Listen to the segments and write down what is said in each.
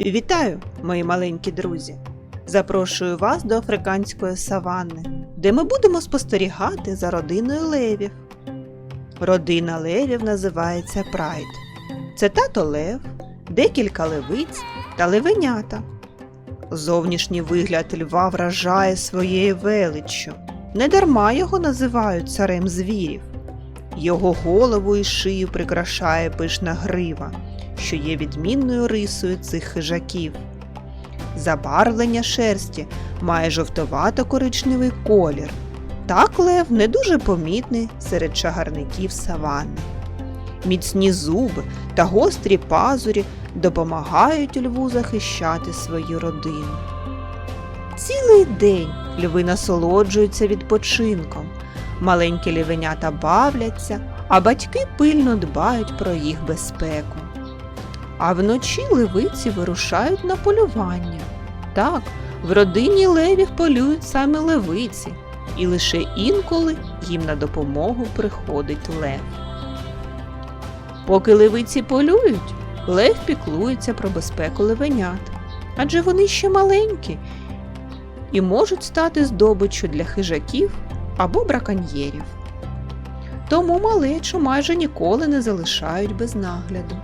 Вітаю, мої маленькі друзі! Запрошую вас до африканської саванни, де ми будемо спостерігати за родиною левів. Родина левів називається Прайд. Це тато лев, декілька левиць та левенята. Зовнішній вигляд льва вражає своєю величчю. Недарма його називають царем звірів. Його голову і шию прикрашає пишна грива, що є відмінною рисою цих хижаків. Забарвлення шерсті має жовтовато-коричневий колір. Так лев не дуже помітний серед чагарників саванни. Міцні зуби та гострі пазурі допомагають льву захищати свою родину. Цілий день льви насолоджуються відпочинком. Маленькі лівенята бавляться, а батьки пильно дбають про їх безпеку. А вночі левиці вирушають на полювання. Так, в родині левів полюють саме левиці, і лише інколи їм на допомогу приходить лев. Поки левиці полюють, лев піклується про безпеку левенят, адже вони ще маленькі і можуть стати здобиччю для хижаків або браконьєрів. Тому малечу майже ніколи не залишають без нагляду.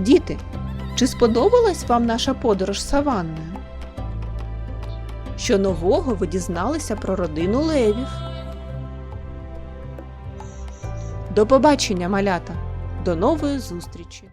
Діти, чи сподобалась вам наша подорож саванною? Що нового ви дізналися про родину левів? До побачення, малята! До нової зустрічі!